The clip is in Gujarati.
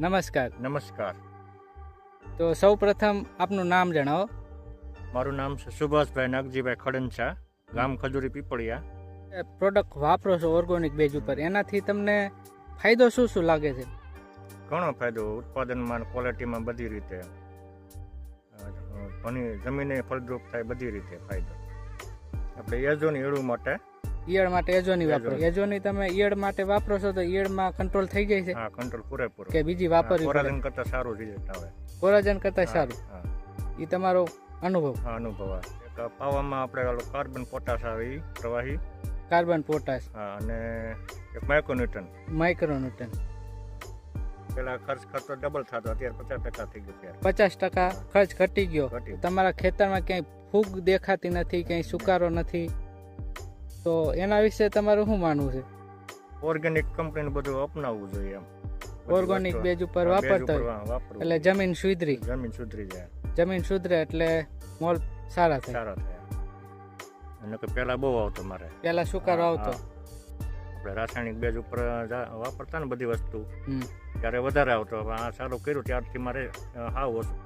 નમસ્કાર. નમસ્કાર. તો સૌ પ્રથમ આપનું નામ જણાવો. મારું નામ છે સુભાષભાઈ નાગજીભાઈ ખડંચા ગામ ખજૂરી પીપળિયા. પ્રોડક્ટ વાપરો છો ઓર્ગોનિક બેજ ઉપર. એનાથી તમને ફાયદો શું શું લાગે છે? ઘણો ફાયદો. ઉત્પાદનમાં ક્વોલિટીમાં બધી રીતે ઘણી જમીને ફળદ્રુપ થાય બધી રીતે ફાયદો. આપણે યજોની એળું માટે ઈયળ માટે એજોની વાપરો. એજોની. તમે ઈયળ માટે વાપરો છો તો ઈયળમાં કંટ્રોલ થઈ જાય છે? હા કંટ્રોલ પૂરેપૂરો કે બીજી વાપરવી કોરાજન કરતાં સારું રિઝલ્ટ આવે. કોરાજન કરતા સારું? એ તમારો અનુભવ? હા અનુભવ એક પાવામાં આપણે ઓલો કાર્બન પોટાશ આવે એ પ્રવાહી. કાર્બન પોટાશ હા અને એક માઇક્રોન્યુટન માઇક્રોન્યુટન પેલા ખર્ચ ખર્ચો ડબલ થતો અત્યારે પચાસ ટકા થઈ ગયો પચાસ ટકા ખર્ચ ઘટી ગયો. તમારા ખેતરમાં ક્યાંય ફૂગ દેખાતી નથી ક્યાંય સુકારો નથી? તો એના વિશે તમારું શું માનવું છે? ઓર્ગેનિક કંપનીનું બધું અપનાવવું જોઈએ એમ. ઓર્ગોનિક બેજ ઉપર વાપરતા હોય. એટલે જમીન સુધરી. જમીન સુધરી જાય. જમીન સુધરે એટલે મોલ સારા થાય. સારા થાય. અને કે પહેલા બહુ આવતો મારે. પહેલા સુકારો આવતો. આપણે રાસાયણિક બેજ ઉપર વાપરતા ને બધી વસ્તુ. ત્યારે વધારે આવતો. આ સારું કર્યું ત્યારથી મારે હાવ ઓછું.